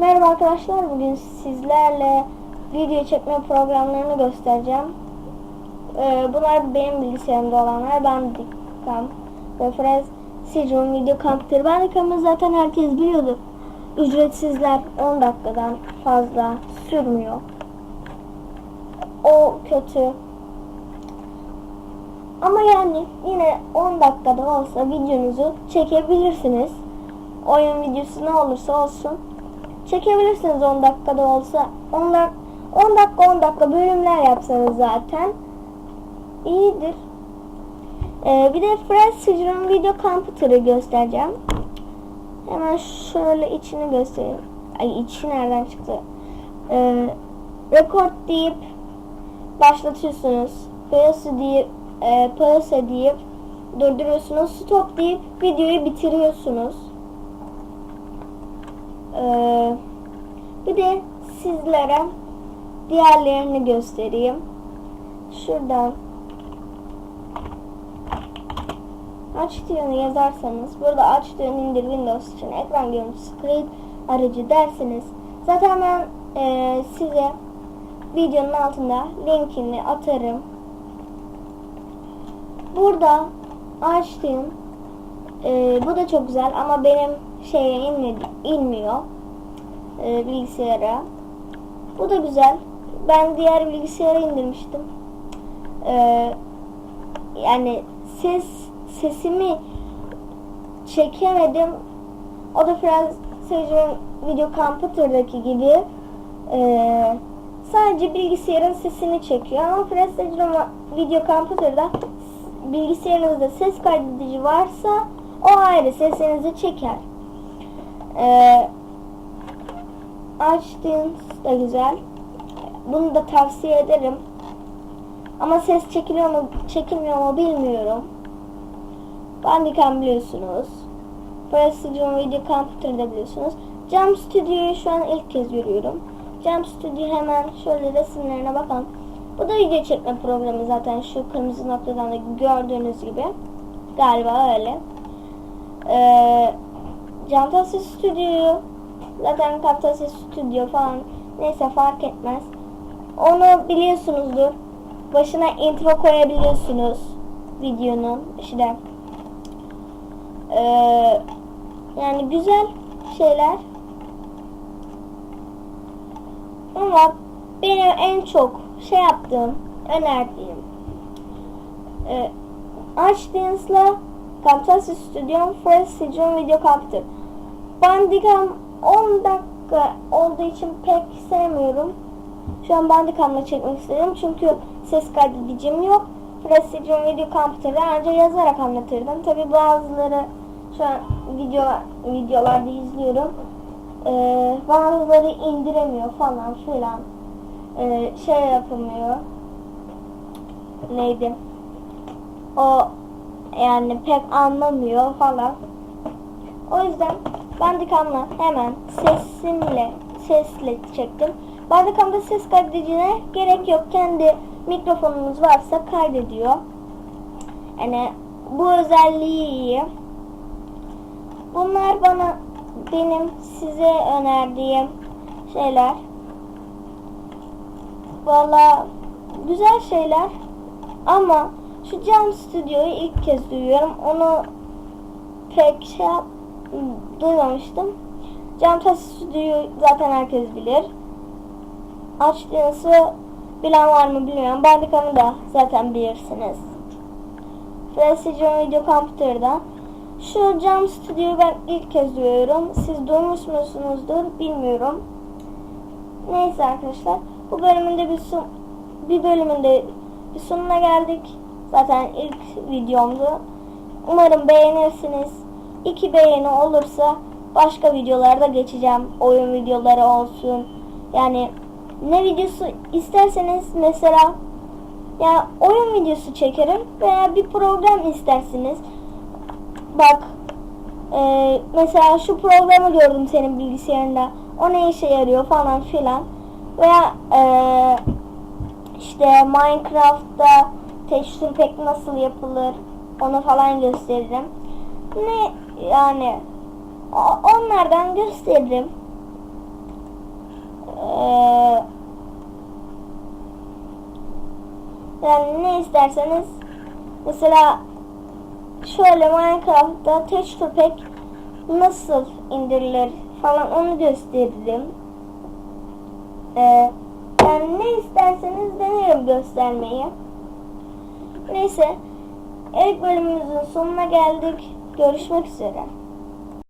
Merhaba arkadaşlar. Bugün sizlerle video çekme programlarını göstereceğim. Ee, bunlar benim bilgisayarımda olanlar. Bandicam ve Precision Video Camp'tır. Bandicam'ı zaten herkes biliyordur. Ücretsizler 10 dakikadan fazla sürmüyor. O kötü. Ama yani yine 10 dakikada olsa videonuzu çekebilirsiniz. Oyun videosu ne olursa olsun çekebilirsiniz 10 dakikada olsa. 10 dak 10 dakika 10 dakika bölümler yapsanız zaten iyidir. Ee, bir de Precision Video Computer'ı göstereceğim. Hemen şöyle içini göstereyim. Ay içi nereden çıktı? Ee, record deyip başlatıyorsunuz. Pause deyip e, pause deyip durduruyorsunuz. Stop deyip videoyu bitiriyorsunuz. Ee, bir de sizlere diğerlerini göstereyim. Şuradan aç diyonu yazarsanız burada aç diyon indir Windows için ekran görüntüsü kayıt aracı dersiniz. Zaten ben e, size videonun altında linkini atarım. Burada açtığım e, bu da çok güzel ama benim şeye inmedi, inmiyor e, bilgisayara. Bu da güzel. Ben diğer bilgisayara indirmiştim. E, yani ses sesimi çekemedim. O da Precision Video Computer'daki gibi e, sadece bilgisayarın sesini çekiyor. Ama Precision Video Computer'da bilgisayarınızda ses kaydedici varsa o ayrı sesinizi çeker. Ee, Açtığınız da güzel. Bunu da tavsiye ederim. Ama ses çekiliyor mu çekilmiyor mu bilmiyorum. Bandicam biliyorsunuz. Precision Video Computer'da biliyorsunuz. Jump Studio'yu şu an ilk kez görüyorum. Jump Studio hemen şöyle resimlerine bakalım. Bu da video çekme programı zaten şu kırmızı noktadan da gördüğünüz gibi. Galiba öyle. Ee, Camtasia Studio zaten Camtasia Studio falan neyse fark etmez. Onu biliyorsunuzdur. Başına intro koyabiliyorsunuz videonun işte. Ee, yani güzel şeyler. Ama benim en çok şey yaptığım, önerdiğim e, açtığınızda Camtasia Studio Precision Video Capture. Bandicam 10 dakika olduğu için pek sevmiyorum. Şu an Bandicam'la çekmek istedim çünkü ses kaydedicim yok. Precision Video Computer'da ancak yazarak anlatırdım. Tabi bazıları şu an video videolarda izliyorum. Ee, bazıları indiremiyor falan filan. Ee, şey yapamıyor. Neydi? O yani pek anlamıyor falan. O yüzden Bandicam'la hemen sesimle sesle çektim. Bandicam'da ses kaydedicine gerek yok. Kendi mikrofonunuz varsa kaydediyor. Yani bu özelliği iyi. Bunlar bana benim size önerdiğim şeyler. Valla güzel şeyler ama şu Cam Studio'yu ilk kez duyuyorum. Onu pek şey yap, duymamıştım. Cam Studio'yu zaten herkes bilir. Açtığınızı bilen var mı bilmiyorum. Bandicam'ı da zaten bilirsiniz. Precision Video Computer'da. Şu Cam Studio'yu ben ilk kez duyuyorum. Siz duymuş musunuzdur bilmiyorum. Neyse arkadaşlar. Bu bölümünde bir son, bir bölümünde bir sonuna geldik. Zaten ilk videomdu. Umarım beğenirsiniz. İki beğeni olursa başka videolarda geçeceğim. Oyun videoları olsun. Yani ne videosu isterseniz mesela ya oyun videosu çekerim veya bir program istersiniz. Bak e, mesela şu programı gördüm senin bilgisayarında. O ne işe yarıyor falan filan. Veya e, işte Minecraft'ta texture pack nasıl yapılır onu falan gösteririm. Ne yani onlardan gösteririm. Ee, yani ne isterseniz mesela şöyle Minecraft'ta teç köpek nasıl indirilir falan onu gösteririm. Ee, yani ne isterseniz denerim göstermeyi. Neyse ilk bölümümüzün sonuna geldik. Görüşmek üzere.